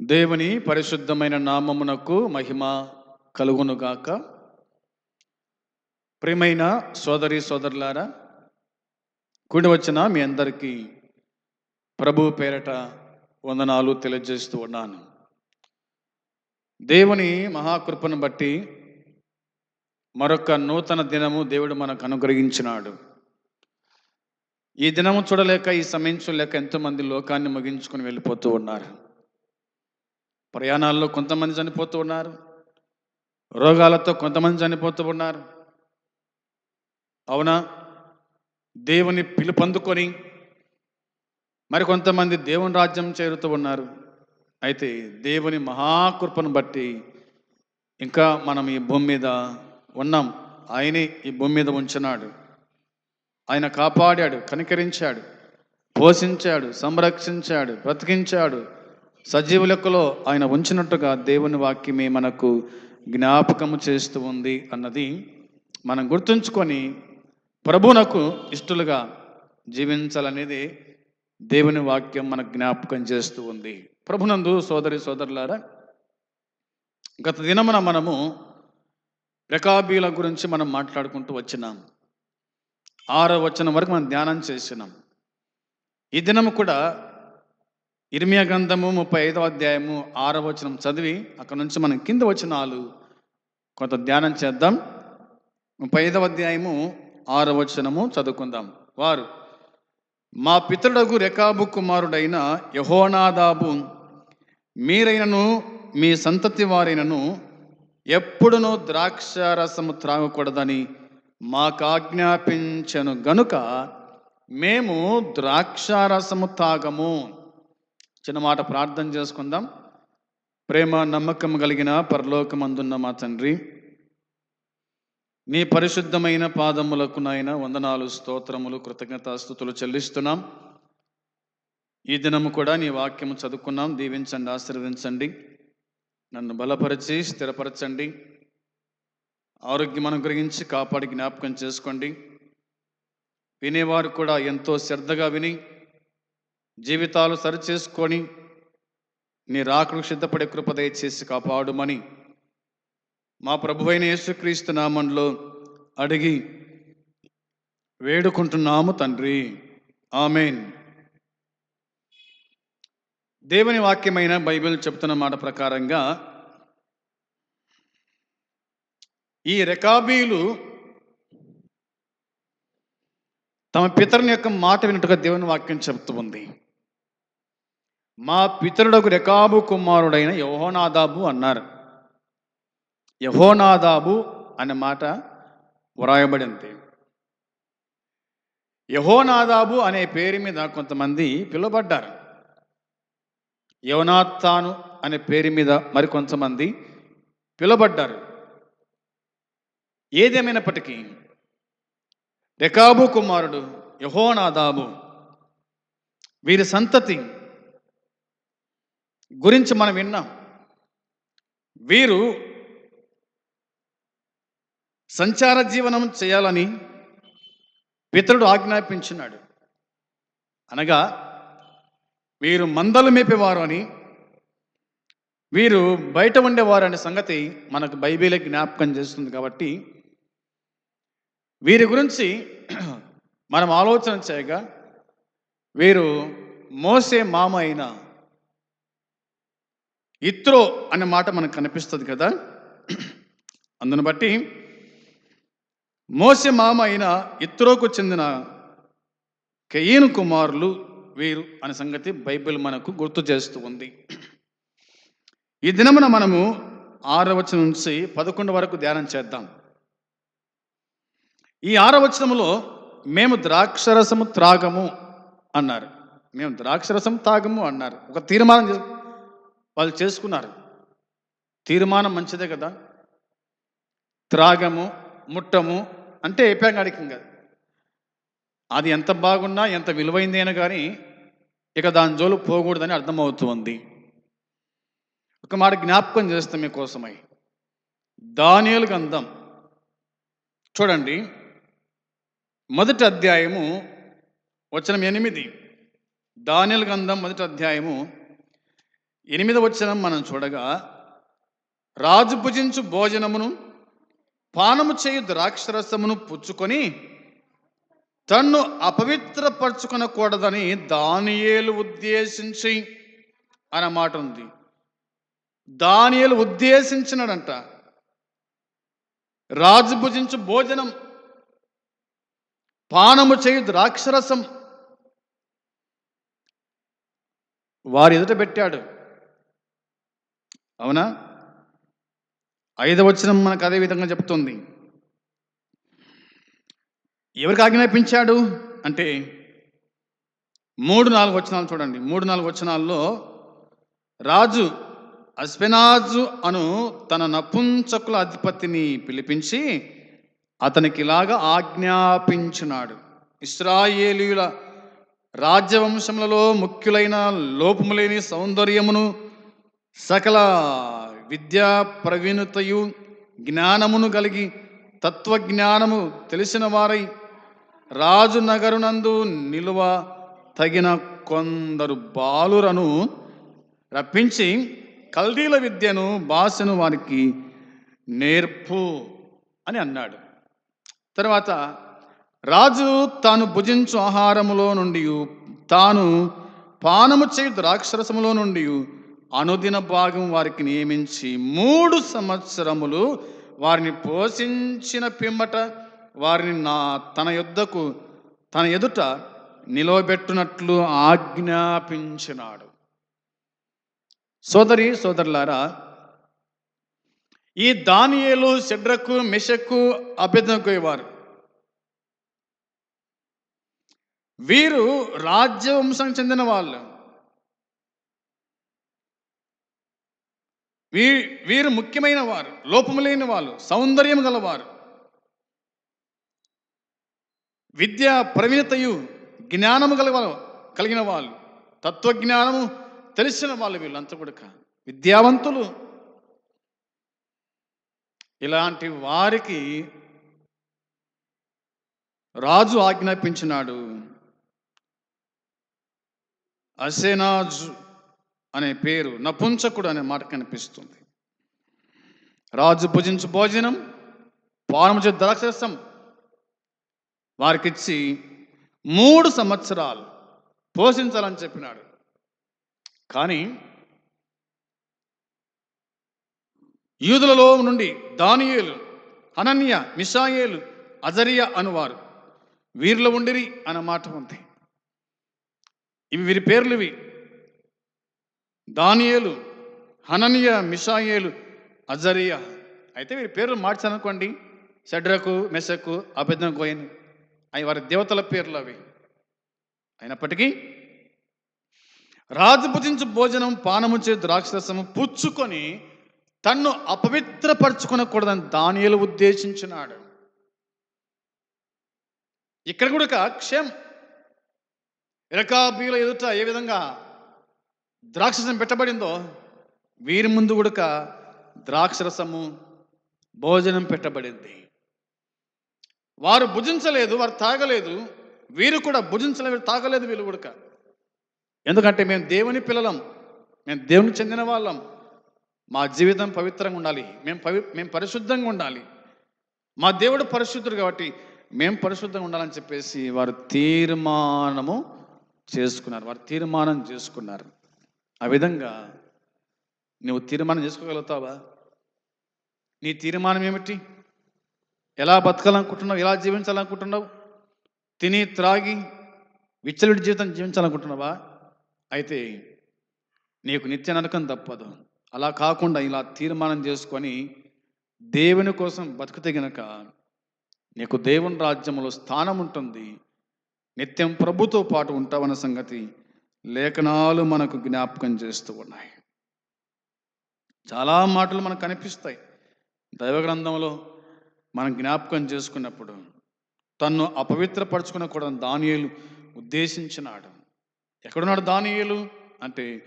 దేవుని పరిశుద్ధమైన నామమునకు మహిమ కలుగునుగాక. ప్రియమైన సోదరి సోదరులారా కూడి వచ్చిన మీ అందరికీ ప్రభు పేరట వందనాలు తెలియజేస్తూ ఉన్నాను. దేవుని మహాకృపను బట్టి మరొక నూతన దినము దేవుడు మనకు అనుగ్రహించినాడు. ఈ దినము చూడలేక ఈ సమయం చూడలేక ఎంతోమంది లోకాన్ని ముగించుకొని వెళ్ళిపోతూ ఉన్నారు. ప్రయాణాల్లో కొంతమంది చనిపోతూ ఉన్నారు. రోగాలతో కొంతమంది చనిపోతూ ఉన్నారు. అవునా? దేవుని పిలుపందుకొని మరి కొంతమంది దేవుని రాజ్యం చేరుతూ ఉన్నారు. అయితే దేవుని మహాకృపను బట్టి ఇంకా మనం ఈ భూమి మీద ఉన్నాం. ఆయనే ఈ భూమి మీద ఉంచున్నాడు ఆయన కాపాడాడు కనికరించాడు పోషించాడు సంరక్షించాడు బ్రతికించాడు. సజీవ లెక్కలో ఆయన ఉంచినట్టుగా దేవుని వాక్యమే మనకు జ్ఞాపకము చేస్తూ ఉంది అన్నది మనం గుర్తుంచుకొని ప్రభునకు ఇష్టలుగా జీవించాలనేది దేవుని వాక్యం మనకు జ్ఞాపకం చేస్తూ ఉంది. ప్రభునందు సోదరి సోదరులారా గత దినమున మనము రెకాబీల గురించి మనం మాట్లాడుకుంటూ వచ్చినాం. ఆరో వచనం వరకు మనం ధ్యానం చేసినాం. ఈ దినము కూడా ఇర్మియా గ్రంథము ముప్పై ఐదవ అధ్యాయము ఆరవ వచనం చదివి అక్కడ నుంచి మనం కింద వచనాలు కొంత ధ్యానం చేద్దాం. ముప్పై ఐదవ అధ్యాయము ఆరవ వచనము చదువుకుందాం. వారు మా పితరుడగు రెకాబు కుమారుడైన యహోనాదాబు మీరైనను మీ సంతతి వారైనను ఎప్పుడునూ ద్రాక్షారసము త్రాగకూడదని మాకు ఆజ్ఞాపించను గనుక మేము ద్రాక్షారసము తాగము చిన్న మాట ప్రార్థన చేసుకుందాం. ప్రేమ నమ్మకం కలిగిన పరలోకమందున్న మా తండ్రి నీ పరిశుద్ధమైన పాదములకు నాయన వందనాలు స్తోత్రములు కృతజ్ఞతాస్థుతులు చెల్లిస్తున్నాం. ఈ దినము కూడా నీ వాక్యము చదువుకున్నాం. దీవించండి ఆశీర్వదించండి. నన్ను బలపరిచి స్థిరపరచండి. ఆరోగ్యం అనుగ్రహించి కాపాడి జ్ఞాపకం చేసుకోండి. వినేవారు కూడా ఎంతో శ్రద్ధగా విని జీవితాలు సరిచేసుకొని నీ రాకడు సిద్ధపడే కృప దయచేసి కాపాడుమని మా ప్రభువైన యేసుక్రీస్తు నామంలో అడిగి వేడుకుంటున్నాము తండ్రి. ఆమెన్. దేవుని వాక్యమైన బైబిల్ చెప్తున్న మాట ప్రకారంగా ఈ రెకాబీలు తమ పితరుని యొక్క మాట విన్నట్టుగా దేవుని వాక్యం చెప్తూ ఉంది. మా పితరుడకు రెకాబు కుమారుడైన యహోనాదాబు అన్నారు. యహోనాదాబు అనే మాట వ్రాయబడింది. యహోనాదాబు అనే పేరు మీద కొంతమంది పిలువబడ్డారు. యవనాత్తాను అనే పేరు మీద మరికొంతమంది పిలువబడ్డారు. ఏదేమైనప్పటికీ రెకాబు కుమారుడు యహోనాదాబు వీరి సంతతి గురించి మనం విన్నాం. వీరు సంచార జీవనం చేయాలని పితరుడు ఆజ్ఞాపించినాడు. అనగా వీరు మందలు మేపేవారు అని వీరు బయట ఉండేవారు అనే సంగతి మనకు బైబిలే జ్ఞాపకం చేస్తుంది కాబట్టి వీరి గురించి మనం ఆలోచన చేయగా వీరు మోసే మామ అయిన ఇత్రో అనే మాట మనకు కనిపిస్తుంది కదా. అందును బట్టి మోసే మామ అయిన ఇత్రోకు చెందిన కయ్యను కుమారులు వీరు అనే సంగతి బైబిల్ మనకు గుర్తు చేస్తూ ఉంది. ఈ దినమున మనము ఆరవచనం నుంచి పదకొండు వరకు ధ్యానం చేద్దాం. ఈ ఆరవచనములో మేము ద్రాక్షరసము త్రాగము అన్నారు. మేము ద్రాక్షరసం తాగము అన్నారు. ఒక తీర్మానం వాళ్ళు చేసుకున్నారు. తీర్మానం మంచిదే కదా? త్రాగము ముట్టము అంటే ఏపాగాడికి ఇంకా అది ఎంత బాగున్నా ఎంత విలువైంది అయినా కానీ ఇక దాని జోలు పోకూడదని అర్థమవుతుంది. ఒక మాట జ్ఞాపకం చేస్తాం మీకోసమై. దానియలు గంధం చూడండి. మొదటి అధ్యాయము వచనం ఎనిమిది. దానియలు గంధం మొదటి అధ్యాయము ఎనిమిదవ వచ్చనం మనం చూడగా రాజు భుజించు భోజనమును పానము చేయు ద్రాక్షరసమును పుచ్చుకొని తన్ను అపవిత్రపరచుకొనకూడదని దానియేలు ఉద్దేశించి అన్నమాట మాట ఉంది. దానియలు ఉద్దేశించినాడంట. రాజు భుజించు భోజనం పానము చేయు ద్రాక్షరసం. వారి ఎదుట పెట్టాడు. అవునా? ఐదవచనం మనకు అదే విధంగా చెప్తుంది. ఎవరికి ఆజ్ఞాపించాడు? అంటే మూడు నాలుగు వచనాలు చూడండి. మూడు నాలుగు వచనాల్లో రాజు అస్పెనాజు అను తన నపుంసకుల అధిపతిని పిలిపించి అతనికి ఇలాగా ఆజ్ఞాపించినాడు. ఇస్రాయేలీయుల రాజ్యవంశములలో ముఖ్యులైన లోపములేని సౌందర్యమును సకల విద్యా ప్రవీణతయు జ్ఞానమును కలిగి తత్వజ్ఞానము తెలిసిన వారై రాజు నగరునందు నిలువ తగిన కొందరు బాలురను రప్పించి కల్దీల విద్యను భాషను వారికి నేర్పు అని అన్నాడు. తర్వాత రాజు తాను భుజించు ఆహారములో నుండి తాను పానము చేయు ద్రాక్షరసములో నుండి అనుదిన భాగం వారికి నియమించి మూడు సంవత్సరములు వారిని పోషించిన పిమ్మట వారిని నా తన యుద్ధకు తన ఎదుట నిలవబెట్టునట్లు ఆజ్ఞాపించినాడు. సోదరి సోదరులారా ఈ దానియేలు శడ్రకు మెషకు అభ్యర్థనకు వీరు రాజ్యవంశం చెందిన వాళ్ళు. వీ వీరు ముఖ్యమైన వారు లోపము లేని వాళ్ళు సౌందర్యం గలవారు. విద్య ప్రవీణతయు జ్ఞానము గల కలిగిన వాళ్ళు తత్వజ్ఞానము తెలిసిన వాళ్ళు వీళ్ళంతా కూడా విద్యావంతులు. ఇలాంటి వారికి రాజు ఆజ్ఞాపించినాడు. అసేనాజు అనే పేరు నపుంసకుడు అనే మాట కనిపిస్తుంది. రాజు భుజించు భోజనం పానముచు ద్రాక్షరసం వారికిచ్చి మూడు సంవత్సరాలు పోషించాలని చెప్పినాడు. కానీ యూదులలో నుండి దానియేలు అనన్య మిషాయేలు అజరియ అనువారు. వీరిలో ఉండిరి అన్న మాట ఉంది. ఇవి వీరి పేర్లు ఇవి. దానియేలు హననియ మిషాయేలు అజరియా. అయితే వీరి పేర్లు మార్చారనుకోండి షడ్రకు మెసకు అభ్యర్థన గోయన్. అవి వారి దేవతల పేర్లు అవి. అయినప్పటికీ రాజు భుజించు భోజనం పానము చే ద్రాక్షరసము పుచ్చుకొని తన్ను అపవిత్రపరచుకునకూడదని దానియలు ఉద్దేశించినాడు. ఇక్కడ కూడా క్షేమ్. రకాబీల ఎదుట ఏ విధంగా ద్రాక్షరసం పెట్టబడిందో? వీరి ముందు ఉడక ద్రాక్షరసము భోజనం పెట్టబడింది. వారు భుజించలేదు వారు తాగలేదు. వీరు కూడా భుజించలేదు తాగలేదు వీళ్ళు ఉడక ఎందుకంటే మేము దేవుని పిల్లలం. మేము దేవుని చెందిన వాళ్ళం మా జీవితం పవిత్రంగా ఉండాలి. మేము పవి మేము పరిశుద్ధంగా ఉండాలి. మా దేవుడు పరిశుద్ధుడు కాబట్టి మేము పరిశుద్ధంగా ఉండాలని చెప్పేసి వారు తీర్మానము చేసుకున్నారు. వారు తీర్మానం చేసుకున్నారు. ఆ విధంగా నువ్వు తీర్మానం చేసుకోగలుగుతావా? నీ తీర్మానం ఏమిటి? ఎలా బతకాలనుకుంటున్నావు? ఎలా జీవించాలనుకుంటున్నావు? తిని త్రాగి విచ్చలుడి జీవితం జీవించాలనుకుంటున్నావా? అయితే నీకు నిత్య నరకం తప్పదు. అలా కాకుండా ఇలా తీర్మానం చేసుకొని దేవుని కోసం బతుకుతే గనక నీకు దేవుని రాజ్యంలో స్థానం ఉంటుంది. నిత్యం ప్రభుతో పాటు ఉంటావన్న సంగతి లేఖనాలు మనకు జ్ఞాపకం చేస్తూ ఉన్నాయి. చాలా మాటలు మనకు కనిపిస్తాయి. దైవ గ్రంథంలో మనం జ్ఞాపకం చేసుకున్నప్పుడు తన్ను అపవిత్రపరచుకునకూడదని దానియలు ఉద్దేశించినాడు. ఎక్కడున్నాడు దానియలు? అంటే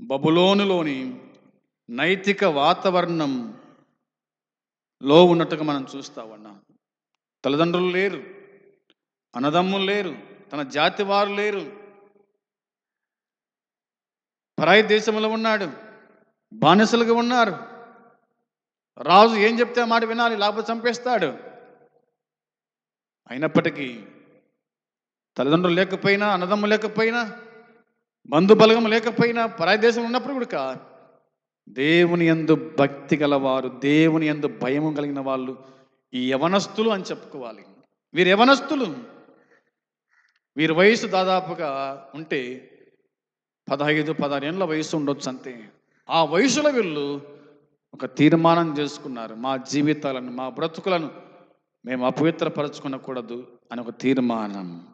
బబులోనులోని నైతిక వాతావరణం లో ఉన్నట్టుగా మనం చూస్తా ఉన్నాం. తల్లిదండ్రులు లేరు అన్నదమ్ములు లేరు తన జాతి వారు లేరు పరాయి దేశంలో ఉన్నాడు బానిసలుగా ఉన్నారు. రాజు ఏం చెప్తే మాట వినాలి లాభం చంపేస్తాడు. అయినప్పటికీ తల్లిదండ్రులు లేకపోయినా అన్నదమ్ము లేకపోయినా బంధుబలగం లేకపోయినా పరాయి దేశం ఉన్నప్పుడు కూడా దేవుని యందు భక్తి గలవారు దేవుని యందు భయం కలిగిన వాళ్ళు ఈ యవనస్తులు అని చెప్పుకోవాలి. వీరు యవనస్తులు. వీరి వయసు దాదాపుగా ఉంటే పదహైదు పదహారు ఏళ్ళ వయసు ఉండొచ్చు అంతే. ఆ వయసులో వీళ్ళు ఒక తీర్మానం చేసుకున్నారు. మా జీవితాలను మా బ్రతుకులను మేము అపవిత్రపరచుకునకూడదు అని ఒక తీర్మానం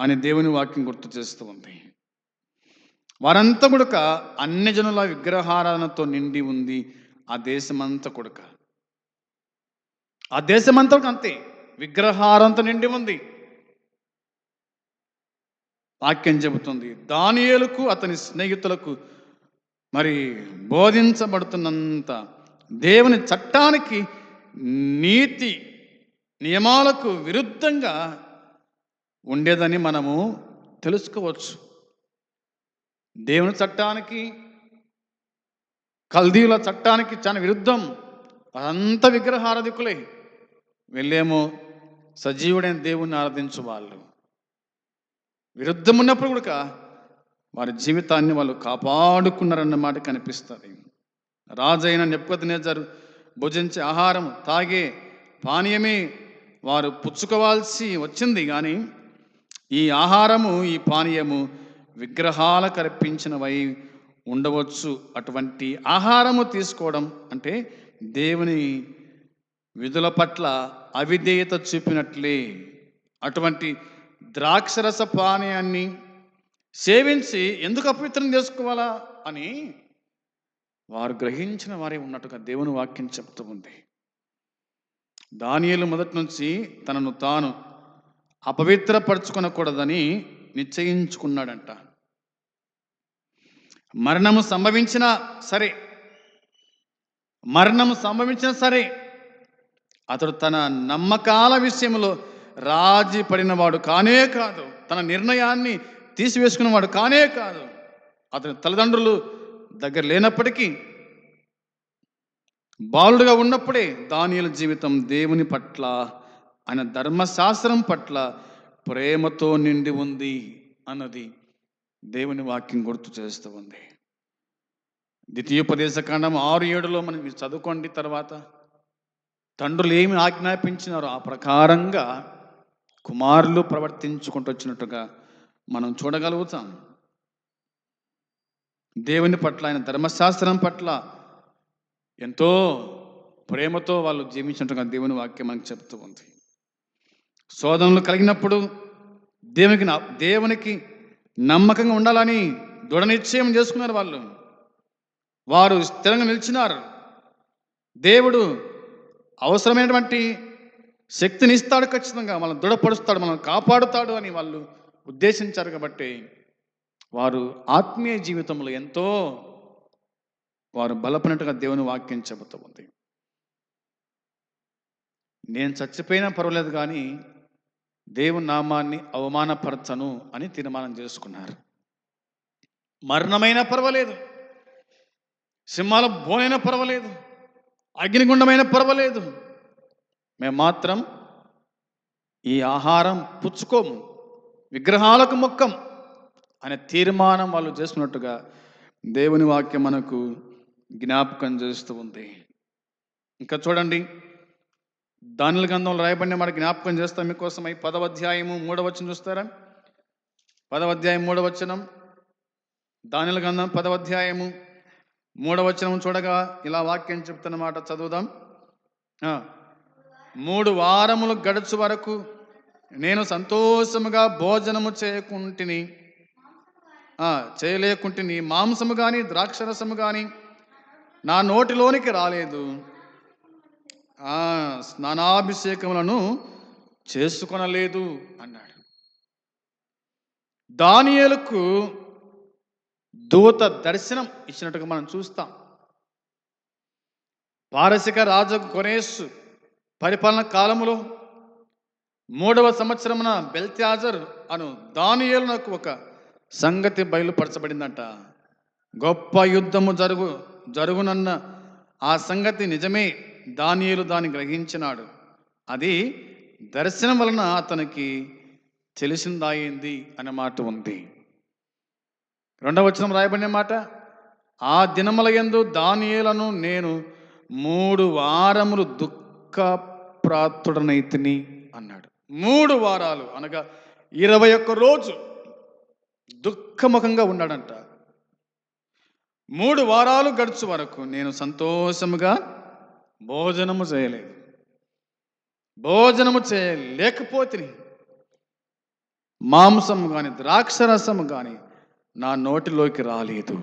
అని దేవుని వాక్యం గుర్తు చేస్తూ ఉంది. వారంతా కూడక అన్ని జనుల విగ్రహారాధనతో నిండి ఉంది ఆ దేశమంతా కూడక. ఆ దేశమంతా అంతే. విగ్రహారంతో నిండి ఉంది. వాక్యం చెబుతుంది. దానియేలుకు అతని స్నేహితులకు మరి బోధించబడుతున్నంత దేవుని చట్టానికి నీతి నియమాలకు విరుద్ధంగా ఉండేదని మనము తెలుసుకోవచ్చు. దేవుని చట్టానికి కల్దీల చట్టానికి చాలా విరుద్ధం. అంత విగ్రహారధికులే. వెళ్ళేమో సజీవుడైన దేవుణ్ణి ఆరాధించు వాళ్ళు. విరుద్ధం ఉన్నప్పుడు కూడా వారి జీవితాన్ని వాళ్ళు కాపాడుకున్నారన్నమాట కనిపిస్తుంది. రాజైన నెప్పుకొద్దునేజరు భుజించే ఆహారం తాగే పానీయమే వారు పుచ్చుకోవాల్సి వచ్చింది. కానీ ఈ ఆహారము ఈ పానీయము విగ్రహాలకు అర్పించినవై ఉండవచ్చు. అటువంటి ఆహారము తీసుకోవడం అంటే దేవుని విధుల పట్ల అవిధేయత చూపినట్లే. అటువంటి ద్రాక్షరస పానీయాన్ని సేవించి ఎందుకు అపవిత్రం చేసుకోవాలా అని వారు గ్రహించిన వారే ఉన్నట్టుగా దేవుని వాక్యం చెప్తూ ఉంది. దానియలు మొదటి నుంచి తనను తాను అపవిత్రపరచుకొనకూడదని నిశ్చయించుకున్నాడంట. మరణము సంభవించినా సరే మరణము సంభవించినా సరే అతడు తన నమ్మకాల విషయంలో రాజీ పడినవాడు కానే కాదు. తన నిర్ణయాన్ని తీసివేసుకున్నవాడు కానే కాదు. అతని తల్లిదండ్రులు దగ్గర లేనప్పటికీ బాలుడుగా ఉన్నప్పుడే దానియుల జీవితం దేవుని పట్ల ఆయన ధర్మశాస్త్రం పట్ల ప్రేమతో నిండి ఉంది అన్నది దేవుని వాక్యం గుర్తు చేస్తూ ఉంది. ద్వితీయోపదేశ కాండం ఆరు ఏడులో మనం చదువుకోండి తర్వాత. తండ్రులు ఏమి ఆజ్ఞాపించినారో ఆ ప్రకారంగా కుమారులు ప్రవర్తించుకుంటూ వచ్చినట్టుగా మనం చూడగలుగుతాం. దేవుని పట్ల ఆయన ధర్మశాస్త్రం పట్ల ఎంతో ప్రేమతో వాళ్ళు జీవించినట్టుగా దేవుని వాక్యం మనకు చెప్తూ ఉంది. శోధనలు కలిగినప్పుడు దేవునికి దేవునికి నమ్మకంగా ఉండాలని దృఢ నిశ్చయం చేసుకున్నారు వాళ్ళు. వారు స్థిరంగా నిలిచినారు. దేవుడు అవసరమైనటువంటి శక్తిని ఇస్తాడు ఖచ్చితంగా మనం దృఢపరుస్తాడు మనం కాపాడుతాడు అని వాళ్ళు ఉద్దేశించారు కాబట్టి వారు ఆత్మీయ జీవితంలో ఎంతో వారు బలపడినట్టుగా దేవుని వాక్యం చెబుతూ ఉంది. నేను చచ్చిపోయినా పర్వాలేదు కానీ దేవుని నామాన్ని అవమానపరచను అని తీర్మానం చేసుకున్నారు. మరణమైనా పర్వాలేదు. సింహాల బోనైనా పర్వాలేదు. అగ్నిగుండమైన పర్వాలేదు. మేము మాత్రం ఈ ఆహారం పుచ్చుకోము విగ్రహాలకు మొక్కం అనే తీర్మానం వాళ్ళు చేసుకున్నట్టుగా దేవుని వాక్యం మనకు జ్ఞాపకం చేస్తూ ఉంది. ఇంకా చూడండి దానిల గంధంలో రాయబడిన మాట జ్ఞాపకం చేస్తాం మీకోసం. ఈ పదవ అధ్యాయము మూడవచనం చూస్తారా? పదవ అధ్యాయం మూడవచనం దానిల గంధం పదవ అధ్యాయము మూడవచనం చూడగా ఇలా వాక్యం చెప్తున్నమాట చదువుదాం. మూడు వారములు గడుచు వరకు నేను సంతోషముగా భోజనము చేయకుంటిని చేయలేకుంటుని చేయలేకుంటిని మాంసము కానీ ద్రాక్షరసము కానీ నా నోటిలోనికి రాలేదు. స్నానాభిషేకములను చేసుకొనలేదు అన్నాడు. దానియలకు దూత దర్శనం ఇచ్చినట్టుగా మనం చూస్తాం. పారసిక రాజు కొనేసు పరిపాలన కాలములో మూడవ సంవత్సరమున బెల్త్యాజర్ అను దానియేలునకు ఒక సంగతి బయలుపరచబడిందంట. గొప్ప యుద్ధము జరుగు జరుగునన్న ఆ సంగతి నిజమే దానియేలు దాన్ని గ్రహించినాడు. అది దర్శనం వలన అతనికి తెలిసిందాయింది అనే మాట ఉంది. రెండవ వచనం రాయబడిన మాట ఆ దినముల యందు దానియేలను నేను మూడు వారములు దుఃఖ ప్రాతుడనైతిని అన్నాడు. మూడు వారాలు అనగా ఇరవై ఒక్క రోజు దుఃఖముఖంగా ఉన్నాడంట. మూడు వారాలు గడుచు వరకు నేను సంతోషముగా భోజనము చేయలేదు. భోజనము చేయలేకపోతే మాంసము కానీ ద్రాక్షరసము కానీ నా నోటిలోకి రాలేదు.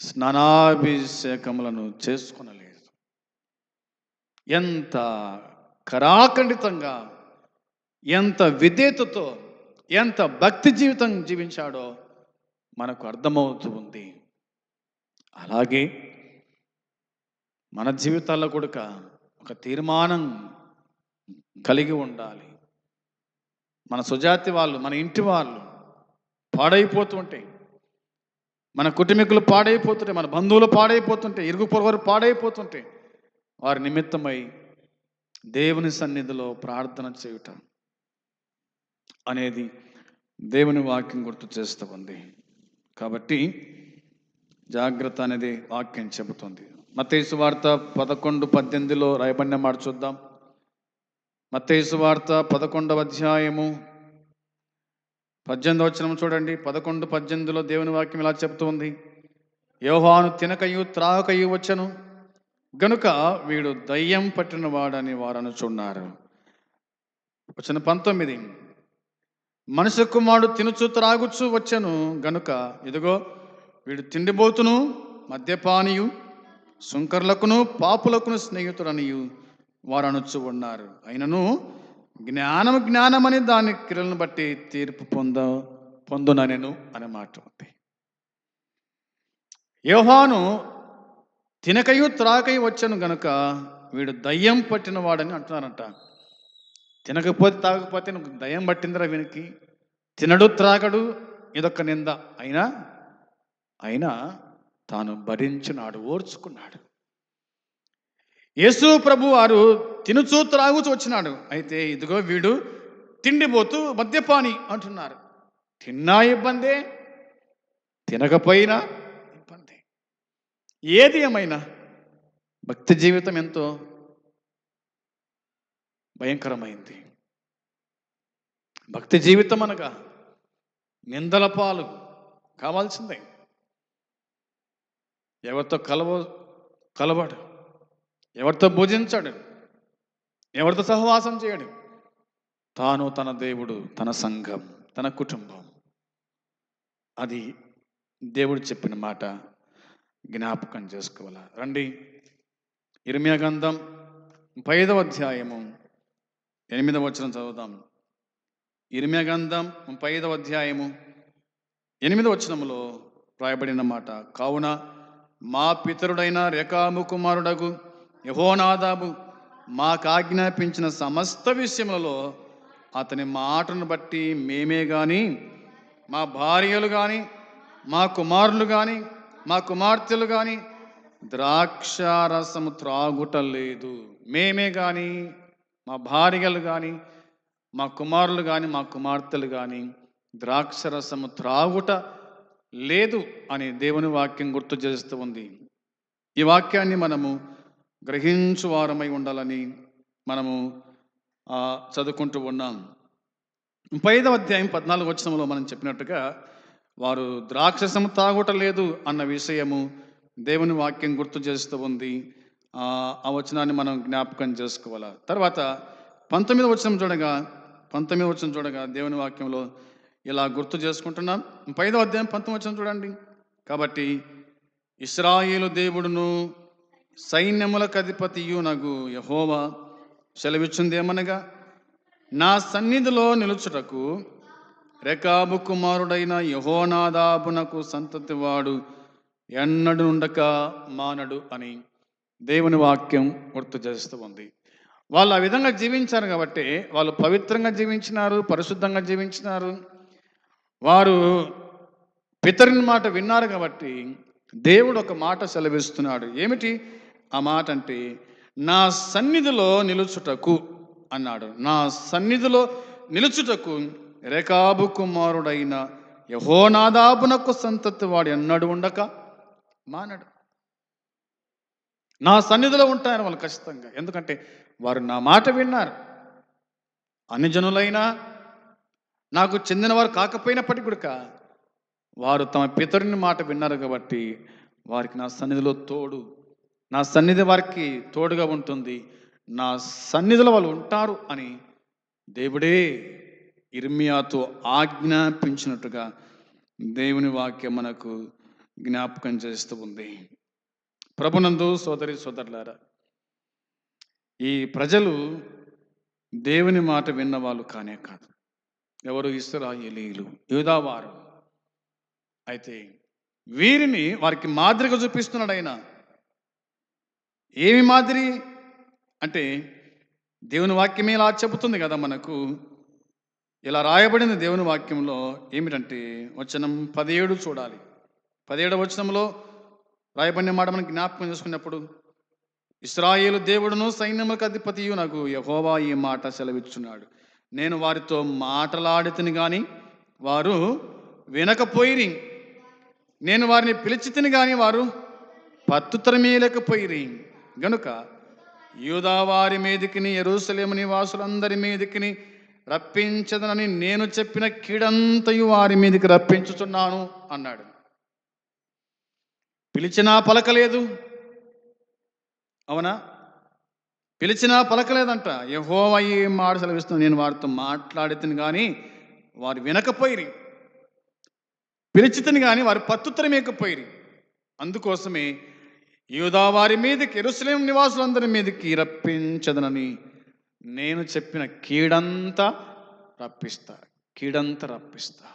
స్నానాభిషేకములను చేసుకునలేదు. ఎంత కరాఖండితంగా ఎంత విధేతతో ఎంత భక్తి జీవితం జీవించాడో మనకు అర్థమవుతూ ఉంది. అలాగే మన జీవితాల్లో కూడా ఒక తీర్మానం కలిగి ఉండాలి. మన సుజాతి వాళ్ళు మన ఇంటి వాళ్ళు పాడైపోతుంటే మన కుటుంబీకులు పాడైపోతుంటే మన బంధువులు పాడైపోతుంటే ఇరుగు పొరవారు పాడైపోతుంటే వారి నిమిత్తమై దేవుని సన్నిధిలో ప్రార్థన చేయటం అనేది దేవుని వాక్యం గుర్తు చేస్తూ ఉంది. కాబట్టి జాగ్రత్త అనేది వాక్యం చెబుతుంది. మతేసు వార్త పదకొండు పద్దెనిమిదిలో రాయబడిన మాట చూద్దాం. మతేసు వార్త పదకొండవ అధ్యాయము పద్దెనిమిది వచ్చిన చూడండి. పదకొండు పద్దెనిమిదిలో దేవుని వాక్యం ఇలా చెబుతుంది యోహాను తినకయు త్రాహకయు వచ్చను. గనుక వీడు దయ్యం పట్టిన వాడని వారు అనుచున్నారు వచ్చిన పంతొమ్మిది. మనిషి కుమారుడు తినుచు త్రాగుచు వచ్చను గనుక ఇదిగో వీడు తిండిబోతును మద్యపానీయు సుంకర్లకును పాపులకును స్నేహితుడనియు వారు అనుచు ఉన్నారు. అయినను జ్ఞానం జ్ఞానమని దాని క్రియలను బట్టి తీర్పు పొంద పొందుననెను అనే మాట ఉంది. యోహాను తినకయు త్రాకయు వచ్చను గనుక వీడు దయ్యం పట్టిన వాడని అంటున్నారంట. తినకపోతే తాగకపోతే నువ్వు దయ్యం పట్టిందిరా వీనికి. తినడు త్రాగడు ఇదొక నింద. అయినా అయినా తాను భరించినాడు ఓర్చుకున్నాడు. యేసు ప్రభు వారు తినుచూ త్రాగుచూ వచ్చినాడు. అయితే ఇదిగో వీడు తిండిపోతూ మద్యపాని అంటున్నారు. తిన్నా ఇబ్బందే తినకపోయినా ఏది ఏమైనా భక్తి జీవితం ఎంతో భయంకరమైంది. భక్తి జీవితం అనగా నిందల పాలు కావాల్సిందే. ఎవరితో కలవ కలవడు. ఎవరితో భుజించాడు. ఎవరితో సహవాసం చేయడు. తాను తన దేవుడు తన సంఘం తన కుటుంబం. అది దేవుడు చెప్పిన మాట. జ్ఞాపకం చేసుకోవాలా? రండి. ఇరిమియా గంధం ముప్పై అధ్యాయము. ఎనిమిదవ వచనం చదువుదాం. ఇరిమియా గంధం ముప్పై ఐదవ అధ్యాయము. ఎనిమిదవ వచనములో రాయబడిన మాట కావున మా పితరుడైన రేఖాము కుమారుడగు యహోనాదాబు మాకాజ్ఞాపించిన సమస్త విషయములలో అతని మాటను బట్టి మేమే కానీ మా భార్యలు కానీ మా కుమారులు కానీ మా కుమార్తెలు కానీ ద్రాక్షారసము త్రాగుట లేదు మేమే కానీ మా భార్యలు కానీ మా కుమారులు కానీ మా కుమార్తెలు కానీ ద్రాక్షరసము త్రాగుట లేదు అని దేవుని వాక్యం గుర్తు చేస్తూ ఉంది. ఈ వాక్యాన్ని మనము గ్రహించు వారమై ఉండాలని మనము చదువుకుంటూ ఉన్నాం. ముప్పై ఐదవ అధ్యాయం పద్నాలుగు వచనంలో మనం చెప్పినట్టుగా వారు ద్రాక్షసము తాగుట లేదు అన్న విషయము దేవుని వాక్యం గుర్తు చేస్తూ ఉంది. ఆ వచనాన్ని మనం జ్ఞాపకం చేసుకోవాలి? తర్వాత పంతొమ్మిది వచనం చూడగా పంతొమ్మిది వచనం చూడగా దేవుని వాక్యంలో ఇలా గుర్తు చేసుకుంటున్నాం. ముప్పై అధ్యాయం పంతొమ్మిది వచనం చూడండి. కాబట్టి ఇస్రాయేలు దేవుడును సైన్యములకు అధిపతియు నగు యహోవా సెలవిచ్చిందేమనగా నా సన్నిధిలో నిలుచుటకు రెకాబు కుమారుడైన యహోనాదాబునకు సంతతివాడు ఎన్నడు ఉండక మానడు అని దేవుని వాక్యం గుర్తు చేస్తూ ఉంది. వాళ్ళు ఆ విధంగా జీవించారు కాబట్టి వాళ్ళు పవిత్రంగా జీవించినారు పరిశుద్ధంగా జీవించినారు. వారు పితరుని మాట విన్నారు కాబట్టి దేవుడు ఒక మాట సెలవిస్తున్నాడు. ఏమిటి? ఆ మాట అంటే నా సన్నిధిలో నిలుచుటకు అన్నాడు. నా సన్నిధిలో నిలుచుటకు రేకాబు కుమారుడైన యహోనాదాబునకు సంతతి వాడు ఎన్నడు ఉండక మానడు. నా సన్నిధిలో ఉంటారు వాళ్ళు ఖచ్చితంగా. ఎందుకంటే వారు నా మాట విన్నారు. అన్ని జనులైనా నాకు చెందినవారు కాకపోయినప్పటికీ కూడక వారు తమ పితరుని మాట విన్నారు కాబట్టి వారికి నా సన్నిధిలో తోడు నా సన్నిధి వారికి తోడుగా ఉంటుంది. నా సన్నిధిలో వాళ్ళు ఉంటారు అని దేవుడే ఇర్మియాతో ఆజ్ఞాపించినట్టుగా దేవుని వాక్యం మనకు జ్ఞాపకం చేస్తూ ఉంది. ప్రభునందు సోదరి సోదరులారా ఈ ప్రజలు దేవుని మాట విన్నవాళ్ళు కానే కాదు. ఎవరు ఇస్రాయేలీలు యూదావారు అయితే వీరిని వారికి మాదిరిగా చూపిస్తున్నాడు ఆయన ఏమి మాదిరి? అంటే దేవుని వాక్యమే ఇలా చెబుతుంది కదా మనకు. ఇలా రాయబడిన దేవుని వాక్యంలో ఏమిటంటే వచనం పదిహేడు చూడాలి. పదిహేడవ వచనంలో రాయబడిన మాట మనకి జ్ఞాపకం చేసుకున్నప్పుడు ఇస్రాయేలు దేవుడును సైన్యములకు అధిపతియు నాకు యహోవా ఈ మాట సెలవిచ్చున్నాడు నేను వారితో మాటలాడితిని కానీ వారు వినకపోయిరి. నేను వారిని పిలిచితిని కానీ వారు పత్తుతరమీయలేకపోయిరి గనుక యూదా వారి మీదికిని ఎరుసలేము నివాసులందరి మీదికిని రప్పించదనని నేను చెప్పిన కీడంతయు వారి మీదకి రప్పించుచున్నాను అన్నాడు. పిలిచినా పలకలేదు. అవునా? పిలిచినా పలకలేదంట. యహోవ ఏం మాట సెలవిస్తుంది. నేను వారితో మాట్లాడితేను కానీ వారు వినకపోయిరి. పిలిచితని కానీ వారు పత్తుత్తరమేకపోయిరి అందుకోసమే యూదా వారి మీదకి ఎరుసలేం నివాసులందరి మీదకి రప్పించదనని నేను చెప్పిన కీడంతా రప్పిస్తా కీడంతా రప్పిస్తా.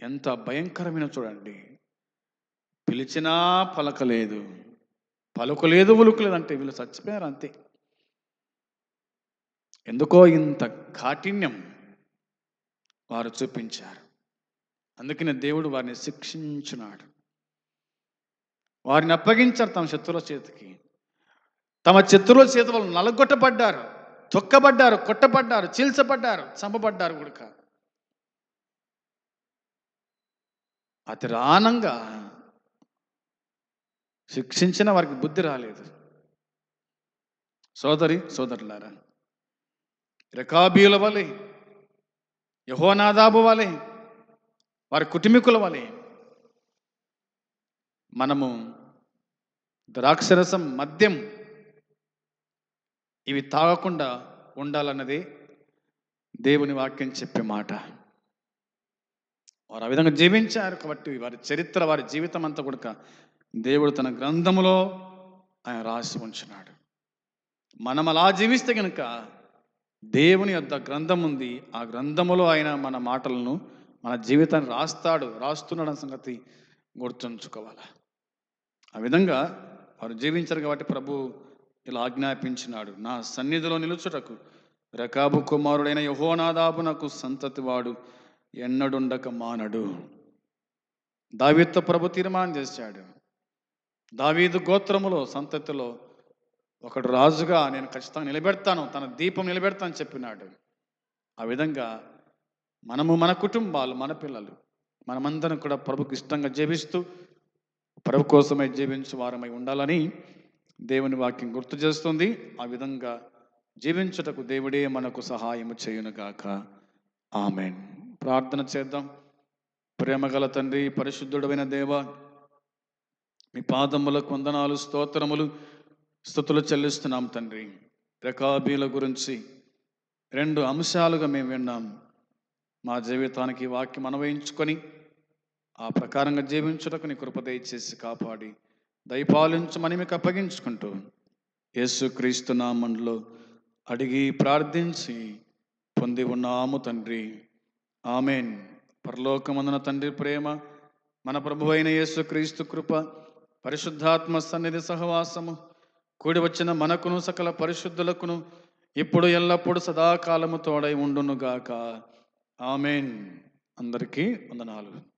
ఎంత భయంకరమైన చూడండి. పిలిచినా పలకలేదు. పలుకలేదు ఉలుకలేదు అంటే వీళ్ళు చచ్చిపోయారు అంతే. ఎందుకో ఇంత కాఠిన్యం వారు చూపించారు. అందుకనే దేవుడు వారిని శిక్షించున్నాడు. వారిని అప్పగించారు తమ శత్రువుల చేతికి. తమ చిత్రుల సీత వాళ్ళు నలగొట్టబడ్డారు తొక్కబడ్డారు కొట్టబడ్డారు చీల్చబడ్డారు చంపబడ్డారు కూడా అతి రానంగా శిక్షించిన వారికి బుద్ధి రాలేదు. సోదరి సోదరులారా రకాబీల వలె యహోనాదాబు వలె వారి కుటుంబీకుల వలె మనము ద్రాక్షరసం మద్యం ఇవి తాగకుండా ఉండాలన్నది దేవుని వాక్యం చెప్పే మాట. వారు ఆ విధంగా జీవించారు కాబట్టి వారి చరిత్ర వారి జీవితం అంతా కూడా దేవుడు తన గ్రంథములో ఆయన రాసి ఉంచున్నాడు మనం అలా జీవిస్తే కనుక దేవుని యొక్క గ్రంథం ఉంది. ఆ గ్రంథములో ఆయన మన మాటలను మన జీవితాన్ని రాస్తాడు రాస్తున్నాడు అన్న సంగతి గుర్తుంచుకోవాలి. ఆ విధంగా వారు జీవించారు కాబట్టి ప్రభు ఇలా ఆజ్ఞాపించినాడు. నా సన్నిధిలో నిలుచుటకు రకాబు కుమారుడైన యహోనాదాబు నాకు సంతతి వాడు ఎన్నడుండక మానడు. దావీతో ప్రభు తీర్మానం చేశాడు. దావీదు గోత్రములో సంతతిలో ఒకడు రాజుగా నేను ఖచ్చితంగా నిలబెడతాను తన దీపం నిలబెడతాను చెప్పినాడు. ఆ విధంగా మనము మన కుటుంబాలు మన పిల్లలు మనమందరం కూడా ప్రభుకి ఇష్టంగా జీవిస్తూ ప్రభు కోసమై జీవించు వారమై ఉండాలని దేవుని వాక్యం గుర్తు చేస్తుంది. ఆ విధంగా జీవించుటకు దేవుడే మనకు సహాయం చేయునుగాక. ఆమెన్. ప్రార్థన చేద్దాం. ప్రేమగల తండ్రి పరిశుద్ధుడమైన దేవ మీ పాదములకు వందనాలు స్తోత్రములు స్థుతులు చెల్లిస్తున్నాం తండ్రి. రకాబీల గురించి రెండు అంశాలుగా మేము విన్నాం. మా జీవితానికి వాక్యం అన్వయించుకొని ఆ ప్రకారంగా జీవించుటకు నీ కృప దయచేసి కాపాడి దయపాలించమని మీకు అప్పగించుకుంటూ యేసుక్రీస్తు నామంలో అడిగి ప్రార్థించి పొంది ఉన్నాము తండ్రి. ఆమెన్. పరలోకమందున తండ్రి ప్రేమ మన ప్రభు అయిన యేసుక్రీస్తు కృప పరిశుద్ధాత్మ సన్నిధి సహవాసము కూడి వచ్చిన మనకును సకల పరిశుద్ధులకును ఇప్పుడు ఎల్లప్పుడు సదాకాలము తోడై ఉండునుగాక. ఆమెన్. అందరికీ వందనాలు.